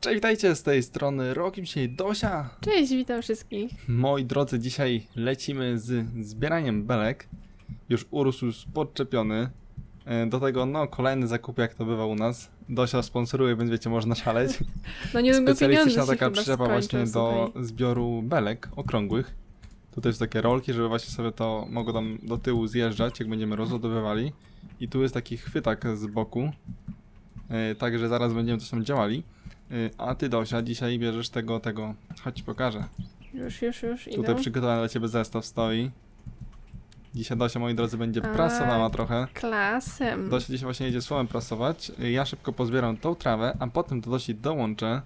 Cześć, witajcie z tej strony Rokim dzisiaj Dosia. Cześć, witam wszystkich. Moi drodzy, dzisiaj lecimy z zbieraniem belek. Już urósł, już podczepiony. E, Do tego, no, kolejny zakup, jak to bywa u nas. Dosia sponsoruje, więc wiecie, można szaleć. No pieniądze Specjalistyczna się taka przyczepa właśnie do zbioru belek okrągłych. Tutaj są takie rolki, żeby właśnie sobie to mogło tam do tyłu zjeżdżać, jak będziemy rozładowywali. I tu jest taki chwytak z boku. E, Także zaraz będziemy coś tam działali. E, A ty Dosia, dzisiaj bierzesz tego, tego. Chodź ci pokażę. Już, już, już Tutaj idę. przygotowany dla ciebie zestaw stoi. Dzisiaj Dosia, moi drodzy, będzie A. prasowała trochę. Klasem. Dosia dzisiaj właśnie jedzie słomem prasować. Y, Ja szybko pozbieram tą trawę, a potem do Dosi dołączę.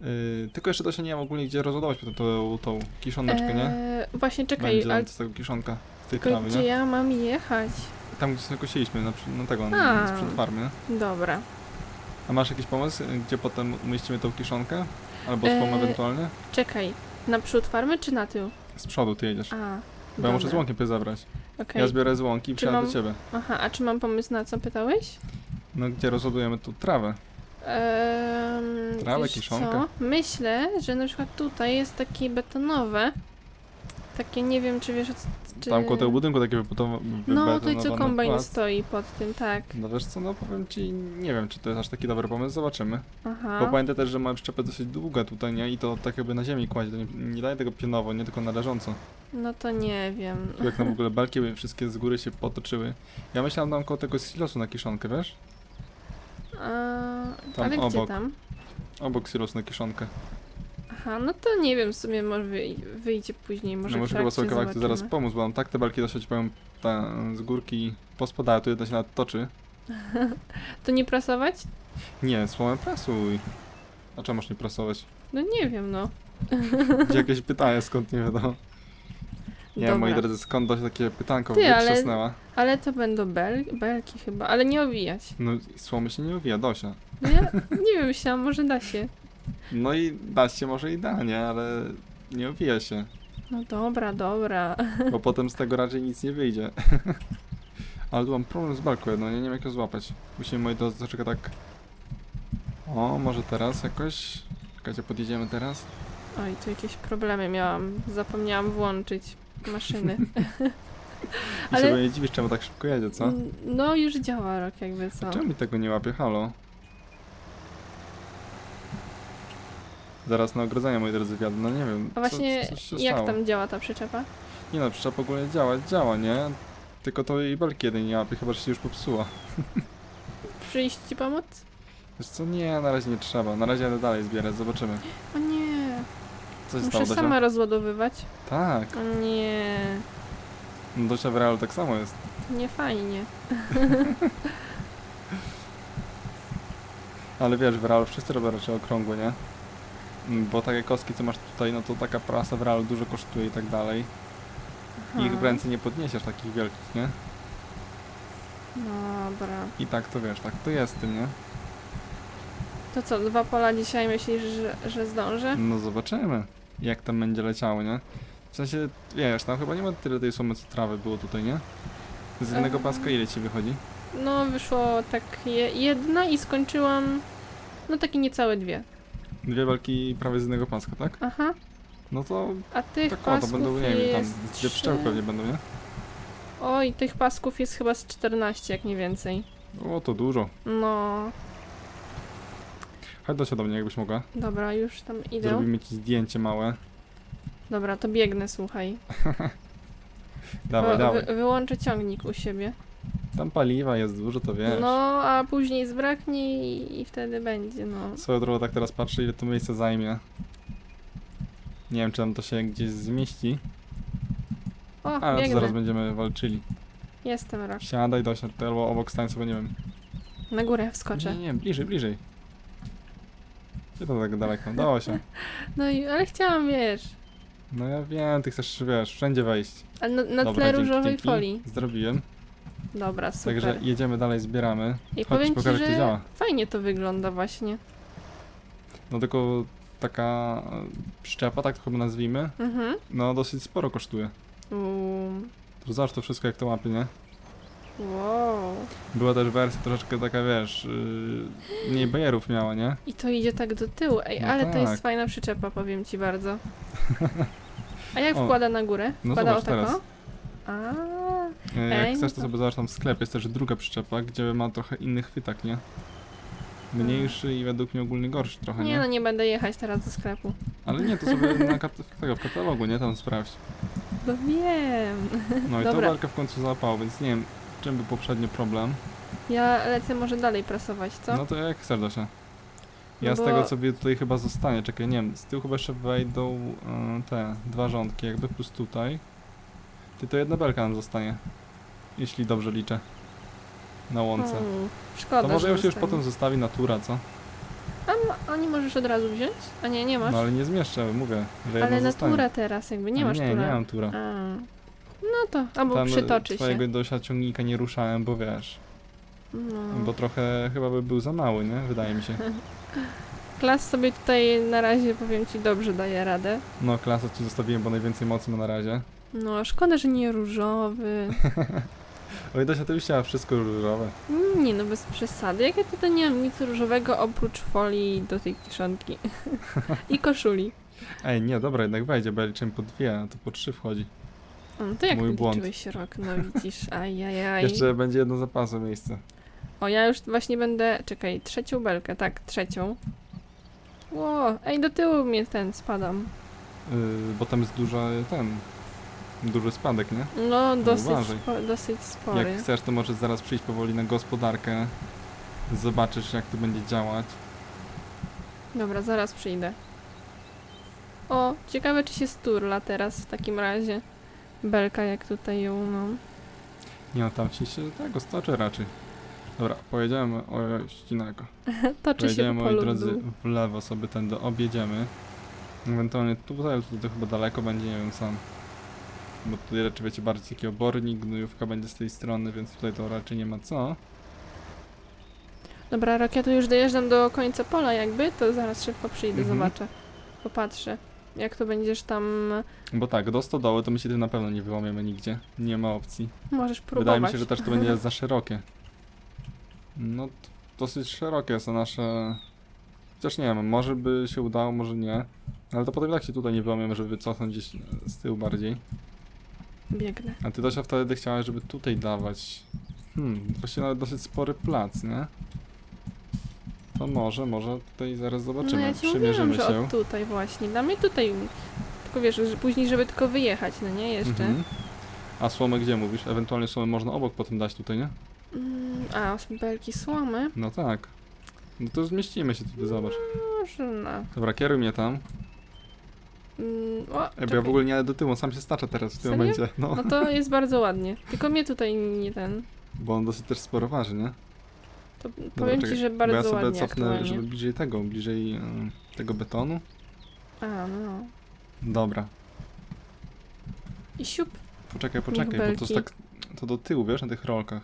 Yy, tylko jeszcze Dosia nie mam ogólnie gdzie rozładować potem tą, tą kiszoneczkę, nie? Eee, właśnie czekaj, Będzie ale z tego kiszonka, z tej tylko trawy, gdzie nie? ja mam jechać? Tam gdzie sobie kosiliśmy, na, przy- na tego, A. sprzed farmy. Dobra. A masz jakiś pomysł, gdzie potem umieścimy tą kiszonkę? Albo słomę Eee, ewentualnie? Czekaj, na przód farmy czy na tył? Z przodu ty jedziesz. A, Bo ja muszę z dobra. łąkiem zabrać. Okej. Ja zbiorę z łąki i Czy przyjadę mam- do ciebie. Aha, a czy mam pomysł na co pytałeś? No gdzie rozładujemy tu trawę? Trawę, wiesz kiszonkę. co? Myślę, że na przykład tutaj jest takie betonowe. Takie, nie wiem czy wiesz. Czy... Tam koło tego budynku takie wybudowane. No, tutaj co kombajn stoi pod tym, tak. No wiesz co, no powiem ci, nie wiem czy to jest aż taki dobry pomysł, zobaczymy. Aha. Bo pamiętaj też, że mamy przyczepę dosyć długa tutaj, nie? I to tak jakby na ziemi kładzie, to nie, nie daje tego pionowo, nie tylko na leżąco. No to nie wiem. Tu jak nam w ogóle belki by wszystkie z góry się potoczyły. Ja myślałem tam koło tego silosu na kiszonkę, wiesz? A, Tam ale gdzie obok. tam? Obok silosu na kiszonkę. Aha, no to nie wiem, w sumie może wyj wyjdzie później, może no muszę chyba sobie kawałek tu zaraz pomóc, bo mam tak te belki dosyć powiem ta, z górki pospadały, tu jedna się nawet toczy. To nie prasować? Nie, słomem prasuj. A czemu masz nie prasować? No nie wiem, no. Gdzie jakieś pytanie, skąd nie wiadomo. Nie, Dobra. moi drodzy, skąd dość takie pytanko Ty, ale- wytrzasnęła? Ale to będą bel belki chyba, ale nie owijać. No i słomy się nie owija, Dosia. No ja nie wiem, myślałam, może da się. No i dać się może i da, nie? Ale nie owija się, No dobra, dobra. bo potem z tego raczej nic nie wyjdzie. Ale tu mam problem z balką jedną, ja nie wiem jak ją złapać. Musimy, moi drodzy, troszeczkę tak... O, może teraz jakoś? Czekajcie, podjedziemy teraz. Oj, tu jakieś problemy miałam. Zapomniałam włączyć maszyny. I Ale- sobie nie dziwisz, czemu tak szybko jedzie, co? No już działa rok jakby co. Czemu mi tego nie łapie? Halo? Zaraz na ogrodzenie, moi drodzy, wjadę, no nie wiem. A właśnie co, coś się jak stało. tam działa ta przyczepa? Nie no, przyczep ogólnie działa, działa, nie? Tylko to jej belki jeden nie łapie, chyba że się już popsuła. Przyjść ci pomóc? Wiesz co, nie, na razie nie trzeba. Na razie jadę dalej zbierać, zobaczymy. O nie, Co się muszę stało, Dosia? sama rozładowywać. Tak, O nie, no Dosia w realu tak samo jest. nie fajnie. Ale wiesz, w realu wszyscy robią raczej okrągłe, nie? Bo takie kostki, co masz tutaj, no to taka prasa w realu dużo kosztuje i tak dalej. I ich w Aha. ręce nie podniesiesz takich wielkich, nie? Dobra. I tak to wiesz, tak to jest z tym, nie? To co, dwa pola dzisiaj myślisz, że, że zdążę? No zobaczymy, jak tam będzie leciało, nie? W sensie, wiesz, tam chyba nie ma tyle tej sumy, co trawy było tutaj, nie? Z jednego paska ile ci wychodzi? No wyszło tak je, jedna i skończyłam, no takie niecałe dwie. Dwie belki prawie z jednego paska, tak? Aha, No to a tych tak o, to pasków będą, nie wiem, tam jest dwie pszczeły trzy- pewnie będą, nie? Oj, tych pasków jest chyba z 14, jak nie więcej. O, to dużo. No, Chodź do do mnie, jakbyś mogła. dobra, już tam idę. Zrobimy ci zdjęcie małe. Dobra, to biegnę, słuchaj. Dawaj, Wy- dawaj. Wy, wyłączę ciągnik u siebie. Tam paliwa jest dużo, to wiesz. No, a później zbraknie i, i wtedy będzie, no. Swoją drogą tak teraz patrzę, ile to miejsce zajmie. Nie wiem, czy tam to się gdzieś zmieści, O, ale to biegnę. zaraz będziemy walczyli. Jestem rok. Siadaj, Dosia, ty albo obok stań sobie, nie wiem. Na górę wskoczę. Nie, nie, bliżej, bliżej. Gdzie to tak daleko? Dosia. No i, ale chciałam, wiesz, No ja wiem, ty chcesz, wiesz, wszędzie wejść. ale na, na Dobra, tle dzięki, różowej dzięki. folii. Zrobiłem. Dobra, super. Także jedziemy dalej, zbieramy. I Chodź, powiem ci, pokażę, jak to że działa. fajnie to wygląda właśnie. No tylko taka przyczepa, tak to chyba nazwijmy, Mhm. no dosyć sporo kosztuje. Uuu. To zobacz to wszystko, jak to łapie, nie? Wow. Była też wersja troszeczkę taka, wiesz, yy, mniej bajerów miała, nie? I to idzie tak do tyłu. Ej, No ale to tak. jest fajna przyczepa, powiem ci bardzo. A jak O. wkłada na górę? No Wkłada zobacz o teraz. A, Ej, Jak no chcesz, to to- sobie zobacz tam w sklepie, jest też druga przyczepa, gdzie ma trochę inny chwytak, nie? Mniejszy i według mnie ogólnie gorszy trochę, nie nie? no, nie będę jechać teraz do sklepu. Ale nie, to sobie na kat- tego, w katalogu, nie? Tam sprawdź. No wiem. No i to Dobra. belkę w końcu załapało, więc nie wiem, w czym był poprzedni problem. Ja lecę może dalej prasować, co? No to jak chcesz, Dosia. Ja No z bo- tego co wie tutaj chyba zostanie, czekaj, nie wiem, z tyłu chyba jeszcze wejdą y, te dwa rządki jakby plus tutaj. Ty to jedna belka nam zostanie. Jeśli dobrze liczę. Na łące. Hmm, szkoda, To może że ją się już zostanie. potem zostawi natura, co? A, a nie możesz od razu wziąć? A nie, nie masz? No ale nie zmieszczę, mówię, że jedna ale zostanie. natura teraz, jakby nie masz Nie, tura. nie mam tura. A. No to, albo Tam przytoczy się. twojego dosia ciągnika nie ruszałem, bo wiesz, No. bo trochę chyba by był za mały, nie? Wydaje mi się. Klas sobie tutaj na razie, powiem ci, dobrze daje radę. No klasę ci zostawiłem, bo najwięcej mocy ma na razie. No, szkoda, że nie różowy. Oj, Dosia, ty byś chciała wszystko różowe. Mm, Nie no, bez przesady. Jak ja tutaj nie mam nic różowego oprócz folii do tej kiszonki. I koszuli. Ej, nie, dobra, jednak wejdzie, bo ja liczyłem po dwie, a to po trzy wchodzi. No to jak Mój błąd. liczyłeś rok? No widzisz, ajajaj. Jeszcze będzie jedno zapasu miejsce. O, ja już właśnie będę, czekaj, trzecią belkę, tak, trzecią. Ło, ej, do tyłu mnie ten, spadam. Yy, bo tam jest duża, ten, duży spadek, nie? No, dosyć, uważaj. spo, dosyć spory. Jak chcesz, to możesz zaraz przyjść powoli na gospodarkę. Zobaczysz, jak to będzie działać. Dobra, zaraz przyjdę. O, ciekawe czy się sturla teraz w takim razie. Belka jak tutaj ją, no. Nie no, tam ci się tego stoczy raczej. Dobra, pojedziemy, o ścinnego. Toczy się Pojedziemy, po moi polu w drodzy, dół. w lewo sobie tędy objedziemy. Ewentualnie tutaj, ale tutaj chyba daleko będzie, nie wiem sam. Bo tutaj raczej wiecie, bardziej taki obornik, gnojówka będzie z tej strony, więc tutaj to raczej nie ma co. Dobra, tu już dojeżdżam do końca pola jakby, to zaraz szybko przyjdę, Mhm. zobaczę. Popatrzę. Jak to będziesz tam... Bo tak, do stodoły to my się na pewno nie wyłamiemy nigdzie. Nie ma opcji. Możesz próbować. Wydaje mi się, że też to będzie za szerokie. No, dosyć szerokie są nasze... Chociaż nie wiem, może by się udało, może nie. Ale to potem tak się tutaj nie wyłamiemy, żeby cofnąć gdzieś z tyłu bardziej. Biegnę. A ty Dosia wtedy chciałaś, żeby tutaj dawać. Hmm, właściwie nawet dosyć spory plac, nie? To może, może tutaj zaraz zobaczymy. no ja ci mówiłam, Przymierzymy że się. od tutaj właśnie. Damy tutaj... Tylko wiesz, że później, żeby tylko wyjechać, no nie? Jeszcze. Mhm. A słomę gdzie mówisz? Ewentualnie słomę można obok potem dać tutaj, nie? Mm, a, belki słomy? No tak. No to zmieścimy się tutaj, zobacz. Może na... Dobra, kieruj mnie tam. Mm, o, Ej, bo ja w ogóle nie jadę do tyłu, on sam się stacza teraz w tym Serio? momencie. No, No to jest bardzo ładnie. Tylko mnie tutaj nie ten... bo on dosyć też sporo waży, nie? To powiem czekaj, ci, że bo bardzo ja sobie ładnie cofnę, aktualnie. żeby bliżej tego, bliżej y, tego betonu. A, no. Dobra. I siup. Poczekaj, poczekaj, bo to jest tak, to do tyłu, wiesz, na tych rolkach.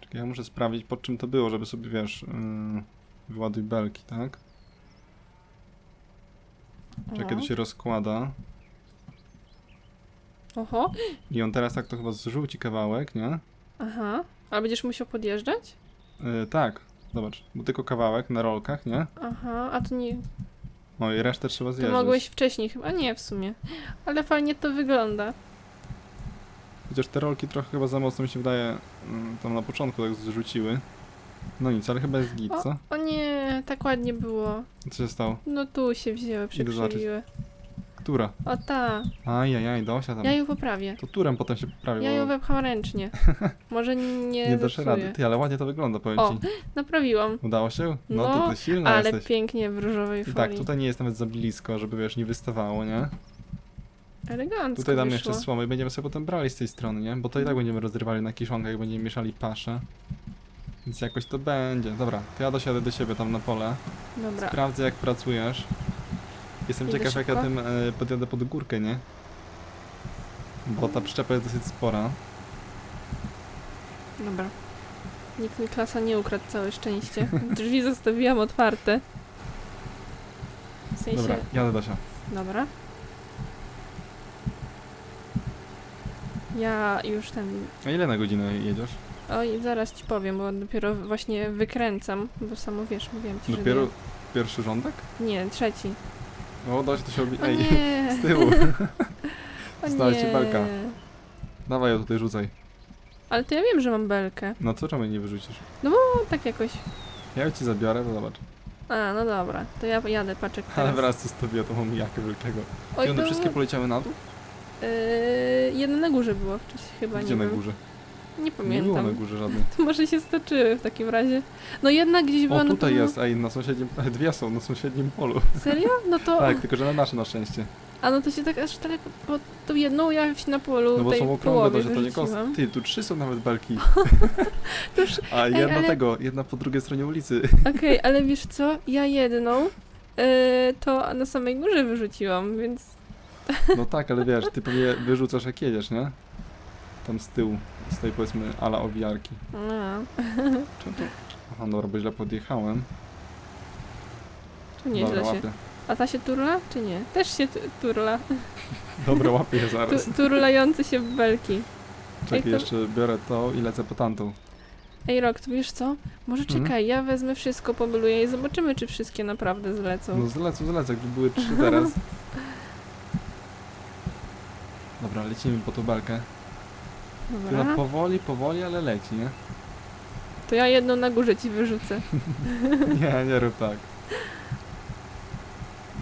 Czekaj, ja muszę sprawdzić, pod czym to było, żeby sobie, wiesz, yy, wyładuj belki, tak? Czekaj, O. to się rozkłada. Oho. I on teraz tak to chyba zrzuci kawałek, nie? Aha. Ale będziesz musiał podjeżdżać? Yy, tak, zobacz, bo tylko kawałek na rolkach, nie? Aha, a to nie... No i resztę trzeba To zjeżdżać. mogłeś wcześniej chyba. Nie, w sumie. Ale fajnie to wygląda. Chociaż te rolki trochę chyba za mocno mi się wydaje, mm, tam na początku tak zrzuciły. No nic, ale chyba jest git, O, co? o nie, tak ładnie było. Co się stało? No tu się wzięły, przekrzywiły. Która? O ta. Ajajaj, Dosia tam. Ja ją poprawię. To turem potem się poprawi, Ja ją wepcham ręcznie. Może nie nie dasz rady. Ty, ale ładnie to wygląda, powiem O, ci. Naprawiłam. Udało się? No, No, to ty silna Ale jesteś. pięknie w różowej I folii. tak, tutaj nie jest nawet za blisko, żeby wiesz, nie wystawało, nie? Elegancko Tutaj damy wyszło. jeszcze słomy i będziemy sobie potem brali z tej strony, nie? Bo to i tak będziemy rozrywali na kiszonkach, jak będziemy mieszali paszę. Więc jakoś to będzie. Dobra, to ja dosiadę do siebie tam na pole. Dobra. Sprawdzę jak pracujesz. Jestem Idę ciekaw jak ja szybko? tym e, podjadę pod górkę, nie? Bo ta przyczepa jest dosyć spora. Dobra. Nikt mi klasa nie ukradł, całe szczęście. Drzwi zostawiłam otwarte. W sensie... Dobra, jadę Dosia. Dobra. Ja już ten... A ile na godzinę jedziesz? Oj, zaraz ci powiem, bo dopiero właśnie wykręcam, bo samo wiesz, mówiłem ci, Dopiero że pierwszy rządek? nie. Nie, trzeci. O, da się to się obi... O Ej, nie! z tyłu. O ci nie. belka. Dawaj ją tutaj rzucaj. Ale to ja wiem, że mam belkę. No co czemu jej nie wyrzucisz? No tak jakoś. Ja ją ci zabiorę, to zobacz. A, no dobra, to ja jadę paczek Ale teraz. wraz z tobie to mam jakę wielkiego. Oj, I one to... wszystkie poleciały na dół? Yy, jedno na górze było wcześniej chyba, Gdzie nie na wiem. górze? Nie Nie było pamiętam. na górze żadnej. To może się stoczyły w takim razie. No jedna gdzieś była O, na tutaj pewno... jest, ej, na sąsiednim... Dwie są na sąsiednim polu. Serio? No to... Tak, tylko że na nasze na szczęście. A no to się tak aż daleko, bo tą jedną ja się na polu No bo tej są w okrągłe, połowie to się to nie wyrzuciłam. Ty, tu trzy są nawet belki. To już- A jedna ale- tego, jedna po drugiej stronie ulicy. Okej, ale wiesz co? Ja jedną yy, to na samej górze wyrzuciłam, więc... No tak, ale wiesz, ty pewnie wyrzucasz jak jedziesz, nie? Tam z tyłu, z tej powiedzmy ala owijarki. No, to? Aha, dobra, bo źle podjechałem. Dobra, nieźle się... łapię. A ta się turla, czy nie? Też się tu- turla. Dobra, łapię je zaraz. Tu, turlające się belki. Czekaj, to- jeszcze biorę to i lecę po tamtą. Ej, Rok, to wiesz co? Może Mhm. czekaj, ja wezmę wszystko, pobluję i zobaczymy, czy wszystkie naprawdę zlecą. No zlecę, zlecę, jakby były trzy teraz. Dobra, lecimy po tą belkę. Dobra. no powoli, powoli, ale leci, nie? To ja jedną na górze ci wyrzucę. Nie, nie rób tak.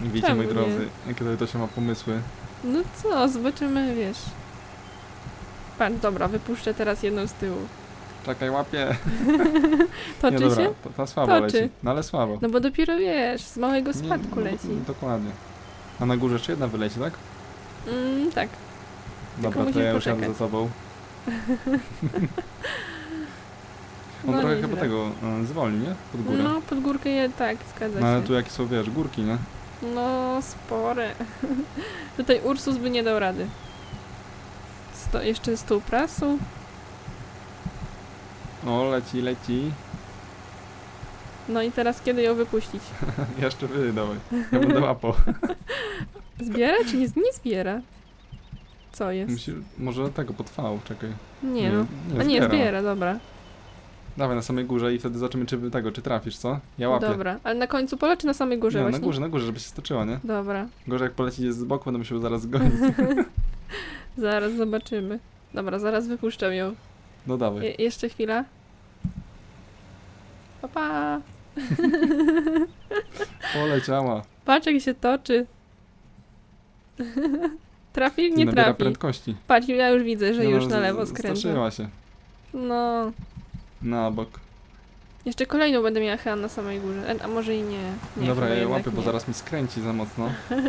Widzicie, Czemu moi nie? drodzy, jakie to się ma pomysły. No co, zobaczymy, wiesz. Patrz, dobra, wypuszczę teraz jedną z tyłu. Czekaj, łapię. Toczy nie, dobra, się? ta, ta słabo Toczy. leci. No ale słabo. No bo dopiero wiesz, z małego Nie, spadku no, leci. Dokładnie. A na górze jeszcze jedna wyleci, tak? Mm, tak. Dobra, to ja już jadę poczekać. za tobą. On No trochę nieźle. chyba tego y, zwolni, nie? Pod górę. No, pod górkę je, tak, zgadza No ale tu jakie są, wiesz, górki, nie? No, spore. Tutaj Ursus by nie dał rady. Sto, jeszcze stół prasu. O, leci, leci. No i teraz kiedy ją wypuścić? Jeszcze wy, dawaj. Ja będę łapał. Zbiera czy nie, nie zbiera? Co jest? Może tego potrwało, czekaj. Nie no. nie, A nie, zbiera. zbiera, dobra. Dawaj na samej górze i wtedy zobaczymy, czy tego, czy trafisz, co? Ja łapię. Dobra, ale na końcu pola czy na samej górze nie, właśnie? na górze, na górze, żeby się stoczyła, nie? Dobra, Gorzej jak poleci z boku, będę musiał zaraz gonić. zaraz zobaczymy. Dobra, zaraz wypuszczam ją. No dawaj. Je jeszcze chwila. Papa. Poleciała. Patrz jak się toczy. Trafi? Ty Nie nabiera trafi. prędkości. Patrz, ja już widzę, że No, już z- na lewo skręca. Stoczyła się. No. Na bok. Jeszcze kolejną będę miała chyba na samej górze. E, A może i nie. nie Dobra, chyba ja je jednak łapię, bo nie. zaraz mi skręci za mocno.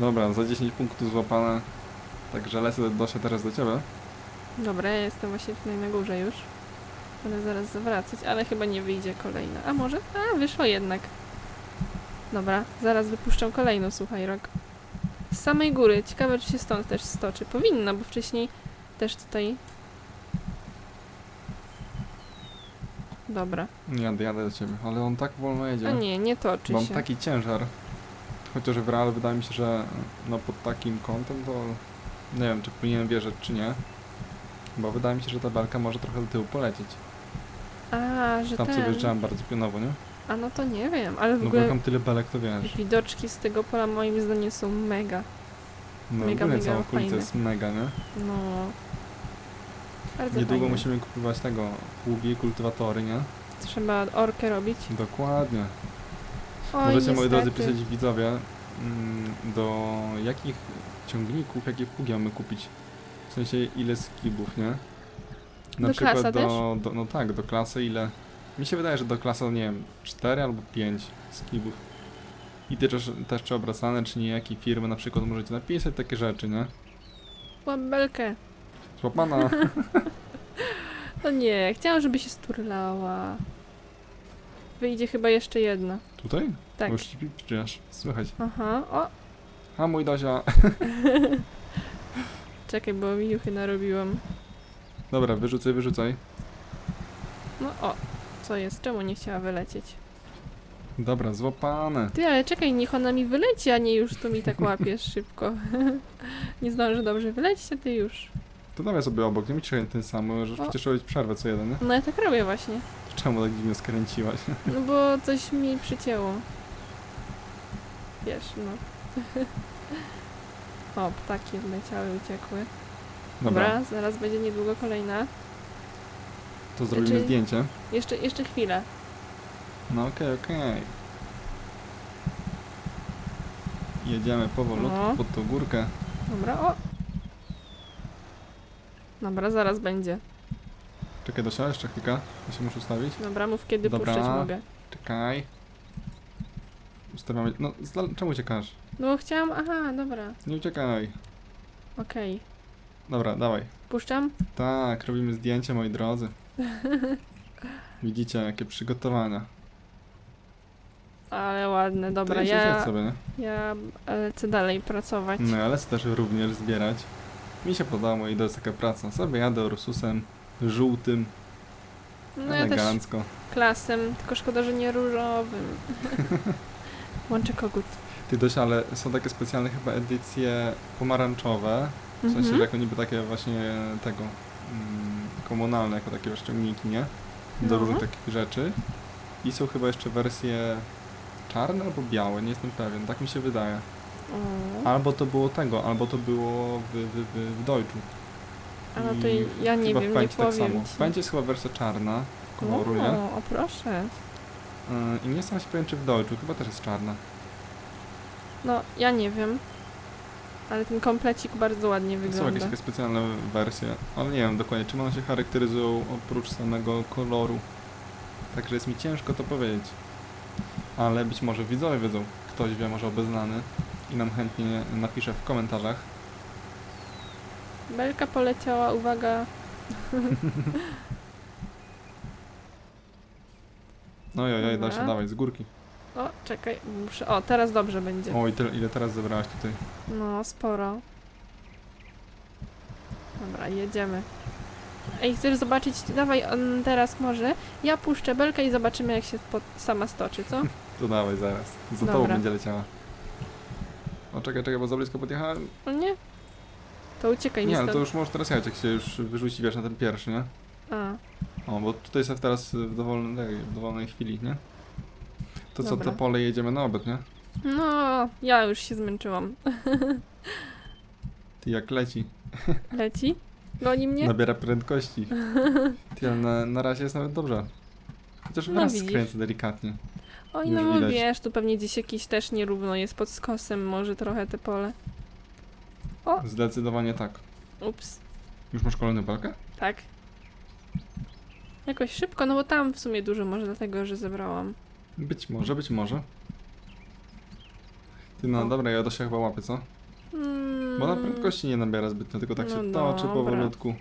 Dobra, za 10 punktów złapane. Także lecę do się teraz do ciebie. Dobra, ja jestem właśnie tutaj na górze już. Będę zaraz zawracać, ale chyba nie wyjdzie kolejna. A może? A, wyszło jednak. Dobra, zaraz wypuszczam kolejną, słuchaj, rok. Z samej góry. Ciekawe, czy się stąd też stoczy. Powinna, bo wcześniej też tutaj... Dobra. Jadę, jadę do ciebie, ale on tak wolno jedzie. A nie, nie toczy Mam się. taki ciężar. Chociaż w realu wydaje mi się, że no pod takim kątem to nie wiem, czy powinienem wierzyć, czy nie. Bo wydaje mi się, że ta belka może trochę do tyłu polecieć. A, że Tam co ten... wjeżdżałem bardzo pionowo, nie? A no to nie wiem, ale w No bo ogóle jak mam tyle belek, to wiesz. widoczki z tego pola moim zdaniem są mega. No mega, ogólnie mega cała okolica fajne. jest mega, nie? No. Bardzo Niedługo fajne. musimy kupować tego, pługi, kultywatory, nie? Trzeba orkę robić. Dokładnie. Oj, Możecie, moi drodzy, pisać widzowie, mm, do jakich ciągników, jakie pługi mamy kupić. W sensie, ile skibów, nie? Na Do przykład klasa do, do, no tak, do klasy ile? Mi się wydaje, że do klasa, nie wiem, 4 albo 5 skibów. I też, też czy obracane, czy nie, jakie firmy na przykład możecie napisać takie rzeczy, nie? Łambelkę. Złapana. No nie, chciałam, żeby się sturlała. Wyjdzie chyba jeszcze jedna. Tutaj? Tak. Już ci pipczysz, słychać. Aha, o, A mój Dozia. czekaj, bo mi juchy narobiłam. Dobra, wyrzucaj, wyrzucaj. No o, co jest? Czemu nie chciała wylecieć? Dobra, złapane. Ty, ale czekaj, niech ona mi wyleci, a nie już tu mi tak łapiesz szybko. nie zdążę dobrze wylecieć, a ty już. To dawaj sobie obok, nie mi ten sam, O. przecież robić przerwę co jeden, nie? No ja tak robię właśnie. Czemu tak dziwnie skręciłaś? No bo coś mi przycięło. Wiesz, no. o, ptaki odleciały, uciekły. Dobra, Dobra, zaraz będzie niedługo kolejna. To zrobimy Znaczy- zdjęcie. Jeszcze, jeszcze chwilę. No okej, okej. Jedziemy powolutku No. pod tą górkę. Dobra, o! Dobra, zaraz będzie. Czekaj, Dosia, jeszcze chwilkę. Ja się muszę ustawić. Dobra, mów kiedy Dobra. puszczać mogę. Czekaj. Ustawiamy... No, zdal- czemu uciekasz? No bo chciałam, aha, dobra, Nie uciekaj. okej. Dobra, dawaj. Puszczam? Tak, robimy zdjęcie, moi drodzy. Widzicie, jakie przygotowania. Ale ładne, dobra, to ja... ja, sobie, nie? ja lecę dalej pracować. No, ale też również zbierać. Mi się podoba, moi drodzy, taka praca. Sobie jadę Ursusem żółtym, No ja też elegancko. klasem, tylko szkoda, że nie różowym. Łączę kogut. Ty dość, ale są takie specjalne chyba edycje pomarańczowe. W sensie, Mhm. że jako niby takie właśnie tego mm, komunalne, jako takie rozciągniki, nie? Do No. różnych takich rzeczy. I są chyba jeszcze wersje czarne albo białe, nie jestem pewien, tak mi się wydaje. O, Albo to było tego, albo to było w, w, w, w Deutschu. a no to I ja nie chyba wiem, w nie tak powiem samo. ci. W Fencie jest chyba wersja czarna koloru, nie? O, o proszę. Yy, I nie jestem się pewien, czy w Deutschu, chyba też jest czarna. No, ja nie wiem. Ale ten komplecik bardzo ładnie Są jakieś wygląda. takie specjalne wersje, ale nie wiem dokładnie, czym one się charakteryzują oprócz samego koloru. Także jest mi ciężko to powiedzieć. Ale być może widzowie wiedzą, ktoś wie, może obeznany i nam chętnie napisze w komentarzach. Belka poleciała, uwaga. No oj, oj, da się Dobra. dawaj z górki. O, czekaj, muszę. O, teraz dobrze będzie. Oj, tyle, ile teraz zebrałaś tutaj. No, sporo. Dobra, jedziemy. Ej, chcesz zobaczyć? Dawaj on teraz może. Ja puszczę belkę i zobaczymy, jak się sama stoczy, co? To dawaj zaraz. Za tobą Dobra. będzie leciała. O, czekaj, czekaj, bo za blisko podjechałem. O nie? To uciekaj Nie, ale stąd. to już możesz teraz jechać, jak się już wyrzuci, wiesz, na ten pierwszy, nie? A, O, bo tutaj jest teraz w dowolnej, w dowolnej chwili, nie? To co, Dobra. to pole jedziemy na obiad, nie? no, ja już się zmęczyłam. Ty jak leci, Leci? Goni mnie? nabiera prędkości. Ty, ale na, na razie jest nawet dobrze. Chociaż No widzisz. skręcę delikatnie. Oj, już no widać. wiesz, tu pewnie gdzieś jakiś też nierówno jest pod skosem, może trochę te pole. Zdecydowanie tak. Ups, Już masz kolejną belkę? tak. Jakoś szybko, no bo tam w sumie dużo, może dlatego, że zebrałam. Być może, być może. Ty, no dobra, ja do się chyba łapię, co? Mm, Bo na prędkości nie nabiera zbytnio, tylko tak się No toczy dobra. powolutku.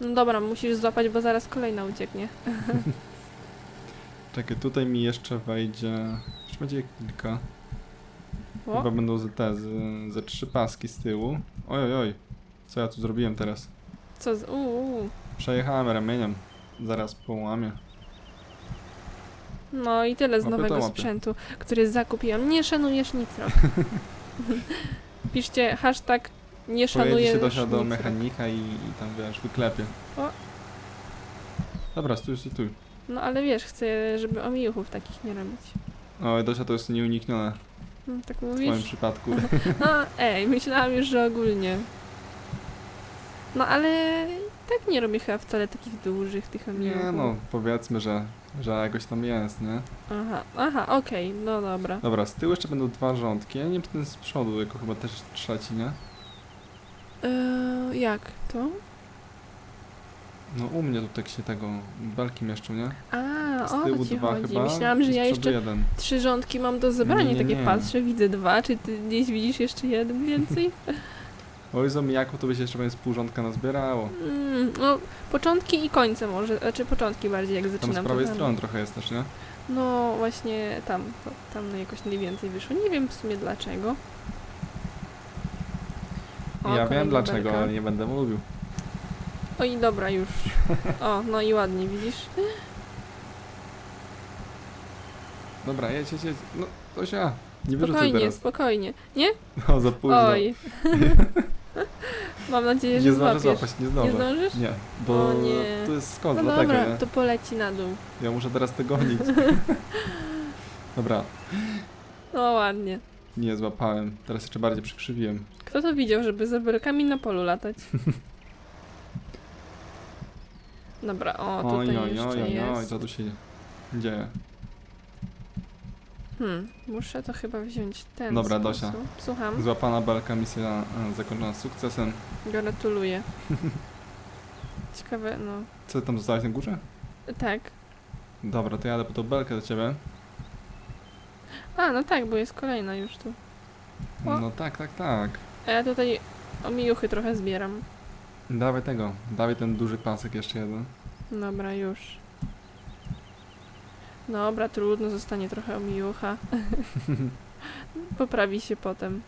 No dobra, musisz złapać, bo zaraz kolejna ucieknie. Czekaj, tutaj mi jeszcze wejdzie... Jeszcze będzie kilka. O, Chyba będą ze, te, ze, ze trzy paski z tyłu. Oj, oj, oj. Co ja tu zrobiłem teraz? co z... Uuu. Przejechałem ramieniem. Zaraz połamię. No i tyle z to nowego sprzętu, który zakupiłam. Nie szanujesz nic rok. Piszcie hashtag nie Pojedzie szanujesz się Dosia do nic mechanika i, i tam wiesz, wyklepie. O. Dobra, stój, stój, stój. No ale wiesz, chcę, żeby omijuchów takich nie robić. O, Dosia to jest nieuniknione No, tak w moim mówisz? przypadku. No ej, myślałam już, że ogólnie. No ale tak nie robię chyba wcale takich dużych tych omijuchów. Nie no, powiedzmy, że, że jakoś tam jest, nie? Aha, aha, okej, no dobra. Dobra, z tyłu jeszcze będą dwa rządki. Ja nie wiem, czy ten z przodu jako chyba też trzeci, nie? Eee, jak to? No u mnie tu tak się tego belki mieszczą, nie? A, Z o tyłu ci dwa chodzi. chyba Myślałam, że i z ja przodu jeszcze jeden. trzy rządki mam do zebrania. Nie, nie, Takie nie. patrzę, widzę dwa. Czy ty gdzieś widzisz jeszcze jeden więcej? Oj, za mijaku to by się jeszcze będzie z pół rządka nazbierało. Mm, no, początki i końce może. Znaczy początki bardziej, jak Tam zaczynam. z to prawej tam. strony trochę jest też, nie? No właśnie tam, to, tam jakoś najwięcej wyszło. Nie wiem w sumie dlaczego. O, ja wiem kolejna dlaczego, belka. ale nie będę mówił. Oj, dobra, już. O, no i ładnie, widzisz? Dobra, jedź, jedź, jedź. No, Tosia, nie wyrzucaj Spokojnie, teraz. spokojnie. Nie? No, za późno. Oj. Mam nadzieję, że nie zdążę złapiesz. złapać, nie Nie zdążę. zdążysz? Nie, bo O nie. tu jest skąd, No dlatego, dobra, nie? to poleci na dół. Ja muszę teraz to gonić. Dobra, No ładnie. nie złapałem. Teraz jeszcze bardziej przykrzywiłem. Kto to widział, żeby za belkami na polu latać? Dobra, o, tutaj jeszcze oj, oj, oj, jest. co tu się dzieje? Hmm, muszę to chyba wziąć ten Dobra, sposób. Dosia. Słucham, Złapana belka, misja e, zakończona sukcesem. gratuluję. Ciekawe, no. Co ty tam zostałeś na górze? Tak. Dobra, to jadę po tą belkę do ciebie. A, no tak, bo jest kolejna już tu. O. No tak, tak, tak. A ja tutaj omijuchy trochę zbieram. Dawaj tego, dawaj ten duży pasek jeszcze jeden. Dobra, już. Dobra, trudno, zostanie trochę omijucha. Poprawi się potem.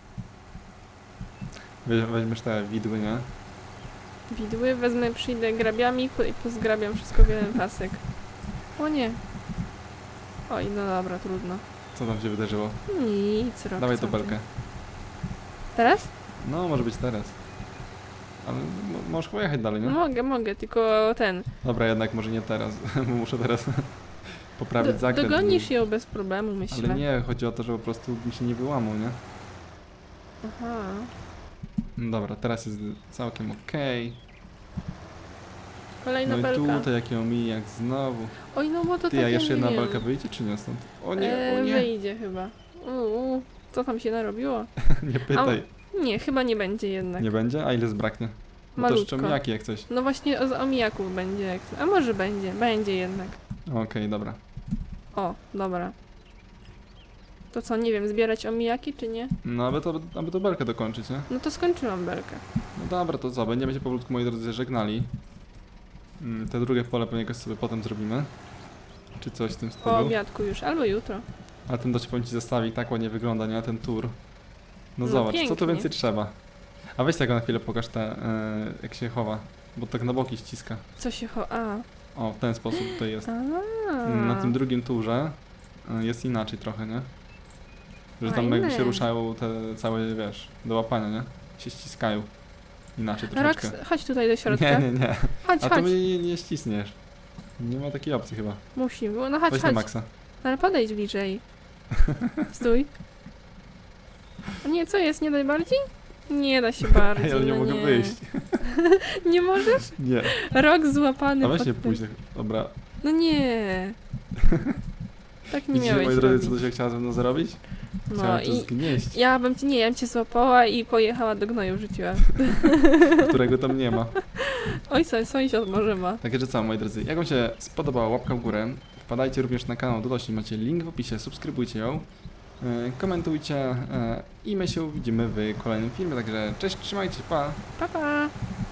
Weź, weźmiesz te widły, nie? Widły, wezmę, przyjdę grabiami po, i pozgrabiam wszystko w jeden pasek. O nie. Oj, no dobra, trudno. Co tam się wydarzyło? Nic, rok. Dawaj co tą ty. belkę. Teraz? No, może być teraz. Ale mo- możesz chyba jechać dalej, nie? Mogę, mogę, tylko ten. Dobra, jednak może nie teraz, bo muszę teraz poprawić Do, zakręt. dogonisz ją bez problemu, myślę. Ale nie, chodzi o to, że po prostu mi się nie wyłamał, nie? Aha. No dobra, teraz jest całkiem okej. Kolejna No i belka. tutaj jaki omijak znowu. Oj, no bo to Ty, tak a jeszcze ja nie jedna wiem. belka wyjdzie czy nie stąd? O nie, E, o nie, Wyjdzie chyba. Uuu, co tam się narobiło? nie pytaj. Nie, chyba nie będzie jednak. Nie będzie? A ile zbraknie? No to jeszcze Malutko. omijaki jak coś. No właśnie z omijaków będzie. Jak... A może będzie, będzie jednak. Okej, dobra. O, dobra. To co, nie wiem, zbierać omijaki czy nie? No aby to, aby to belkę dokończyć, nie? No to skończyłam belkę. No dobra, to co? Będziemy się powolutku, moi drodzy, żegnali. Mm, Te drugie pole pewnie jakoś sobie potem zrobimy. Czy coś w tym Po stylu. obiadku już, albo jutro. Ale ten dość powiem ci zestawik tak ładnie wygląda, nie? Ten tur. No, No zobacz, co tu pięknie. więcej trzeba. A weź tego na chwilę pokaż te, e, jak się chowa. Bo tak na boki ściska. Co się cho... A. O, w ten sposób tutaj jest. Na tym drugim turze e, jest inaczej trochę, nie? Że tam jakby się ruszają te całe, wiesz, do łapania, nie? Się ściskają. Inaczej Rox, troszeczkę. chodź tutaj do środka. Nie, nie, nie. Chodź, A to mnie nie, nie ściśniesz. Nie ma takiej opcji chyba. Musi, no chodź, Weź na chodź. maksa. Ale podejdź bliżej. Stój. Nie, co jest, nie daj bardziej? Nie da się bardziej. Ej, ale nie no mogę wyjść. Nie możesz? Nie. Rok złapany. A weź nie pójść. Dobra. No nie. Tak nie Widzicie, miałeś moi drodzy, robić. co to się chciała ze mną zrobić? No to i zgnieść, ja bym ci, nie, ja bym cię złapała i pojechała do gnoju rzuciła. którego tam nie ma. Oj, sąsiad, sąsiad może ma. Także co, moi drodzy, jak wam się spodobała łapka w górę, wpadajcie również na kanał Dodosi, macie link w opisie, subskrybujcie ją, komentujcie e, i my się widzimy w kolejnym filmie, także cześć, trzymajcie, pa! Pa, pa.